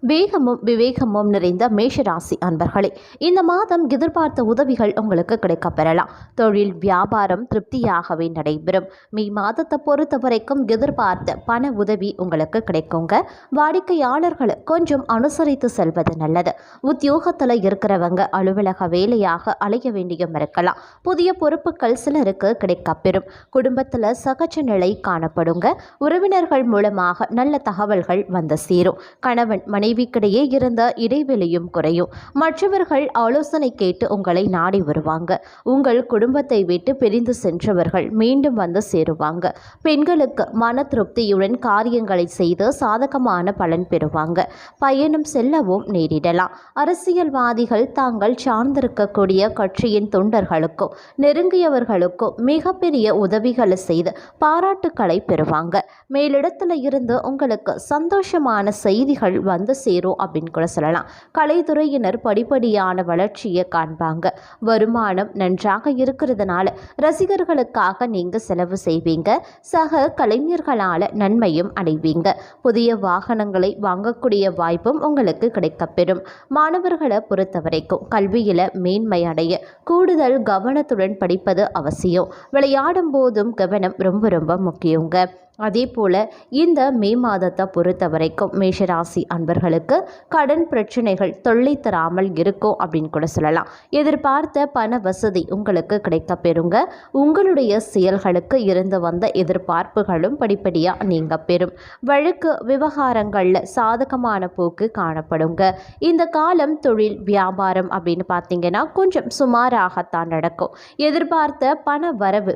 வேகமும் விவேகமும் நிறைந்த மேஷராசி அன்பர்களே இந்த மாதம் எதிர்பார்த்த உதவிகள் உங்களுக்கு கிடைக்கப்பெறலாம். தொழில் வியாபாரம் திருப்தியாகவே நடைபெறும். மே மாதத்தை பொறுத்த வரைக்கும் எதிர்பார்த்த பண உதவி உங்களுக்கு கிடைக்குங்க. வாடிக்கையாளர்களை கொஞ்சம் அனுசரித்து செல்வது நல்லது. உத்தியோகத்தில் இருக்கிறவங்க அலுவலக வேலையாக அலைய வேண்டியும் இருக்கலாம். புதிய பொறுப்புகள் சிலருக்கு கிடைக்கப்பெறும். குடும்பத்தில் சகஜ நிலை காணப்படுங்க. உறவினர்கள் மூலமாக நல்ல தகவல்கள் வந்து சேரும். கணவன் மனைவிக்கிடையே இருந்த இடைவெளியும் குறையும். மற்றவர்கள் ஆலோசனை கேட்டு உங்களை நாடி வருவாங்க. உங்கள் குடும்பத்தை விட்டு பிரிந்து சென்றவர்கள் மீண்டும் வந்து சேருவாங்க. பெண்களுக்கு மன திருப்தியுடன் காரியங்களை செய்து சாதகமான பலன் பெறுவாங்க. பயணம் செல்லவும் நேரிடலாம். அரசியல்வாதிகள் தாங்கள் சார்ந்திருக்கக்கூடிய கட்சியின் தொண்டர்களுக்கும் நெருங்கியவர்களுக்கும் மிகப்பெரிய உதவிகளை செய்து பாராட்டுக்களை பெறுவாங்க. மேலிடத்தில் இருந்து உங்களுக்கு சந்தோஷமான செய்திகள் வந்து சேரும் அப்படின்னு கூட சொல்லலாம். கலைத்துறையினர் படிப்படியான வளர்ச்சியை காண்பாங்க. வருமானம் நன்றாக இருக்கிறதுனால ரசிகர்களுக்காக நீங்கள் செலவு செய்வீங்க. சக கலைஞர்களால் நன்மையும் அடைவீங்க. புதிய வாகனங்களை வாங்கக்கூடிய வாய்ப்பும் உங்களுக்கு கிடைக்கப்பெறும். மாணவர்களை பொறுத்த வரைக்கும் கல்வியில் மேன்மை அடைய கூடுதல் கவனத்துடன் படிப்பது அவசியம். விளையாடும் போதும் கவனம் ரொம்ப ரொம்ப முக்கியங்க. அதே போல் இந்த மே மாதத்தை பொறுத்த வரைக்கும் மேஷராசி அன்பர்களுக்கு கடன் பிரச்சனைகள் தொல்லை தராமல் இருக்கும் அப்படின்னு கூட சொல்லலாம். எதிர்பார்த்த பண வசதி உங்களுக்கு கிடைக்க பெறுங்க. உங்களுடைய செயல்களுக்கு இருந்து வந்த எதிர்பார்ப்புகளும் படிப்படியாக நீங்க பெறும். வழக்கு விவகாரங்களில் சாதகமான போக்கு காணப்படுங்க. இந்த காலம் தொழில் வியாபாரம் அப்படின்னு பார்த்தீங்கன்னா கொஞ்சம் சுமாராகத்தான் நடக்கும். எதிர்பார்த்த பண வரவு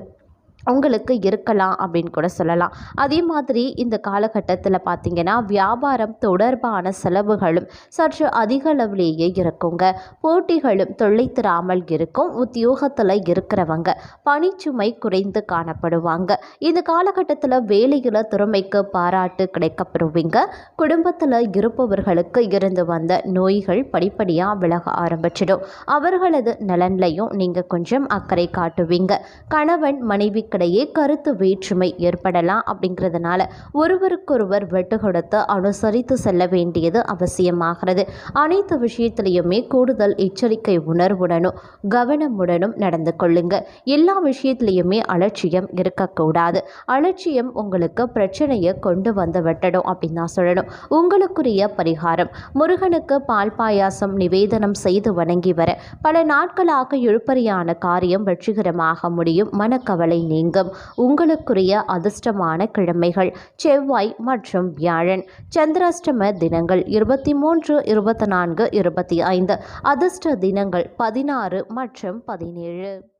உங்களுக்கு இருக்கலாம் அப்படின்னு கூட சொல்லலாம். அதே மாதிரி இந்த காலகட்டத்தில் பார்த்திங்கன்னா வியாபாரம் தொடர்பான செலவுகளும் சற்று அதிக அளவிலேயே இருக்குங்க. போட்டிகளும் தொல்லை தராமல் இருக்கும். உத்தியோகத்தில் இருக்கிறவங்க பணிச்சுமை குறைந்து காணப்படுவாங்க. இந்த காலகட்டத்தில் வேலையில் திறமைக்கு பாராட்டு கிடைக்கப்பெறுவீங்க குடும்பத்தில் இருப்பவர்களுக்கு இருந்து வந்த நோய்கள் படிப்படியாக விலக ஆரம்பிச்சிடும். அவர்களது நலன்லையும் நீங்கள் கொஞ்சம் அக்கறை காட்டுவீங்க. கணவன் மனைவி இடையே கருத்து வேற்றுமை ஏற்படலாம் அப்படிங்கிறதுனால ஒருவருக்கொருவர் வெட்டு கொடுத்து அனுசரித்து செல்ல வேண்டியது அவசியமாகிறது. அனைத்து விஷயத்திலையுமே கூடுதல் எச்சரிக்கை உணர்வுடனும் கவனமுடனும் நடந்து கொள்ளுங்க. எல்லா விஷயத்திலையுமே அலட்சியம் இருக்கக்கூடாது. அலட்சியம் உங்களுக்கு பிரச்சனையை கொண்டு வந்து வெட்டடும் அப்படின்னு தான் சொல்லணும். உங்களுக்குரிய பரிகாரம் முருகனுக்கு பால் பாயாசம் நிவேதனம் செய்து வணங்கி வர பல நாட்களாக இழுப்பறியான காரியம் வெற்றிகரமாக முடியும். மனக்கவலை நீங்க நீங்கும் உங்களுக்குரிய அதிர்ஷ்டமான கிழமைகள் செவ்வாய் மற்றும் வியாழன். சந்திராஷ்டம தினங்கள் இருபத்தி மூன்று இருபத்தி நான்கு இருபத்தி ஐந்து. அதிர்ஷ்ட தினங்கள் பதினாறு மற்றும் பதினேழு.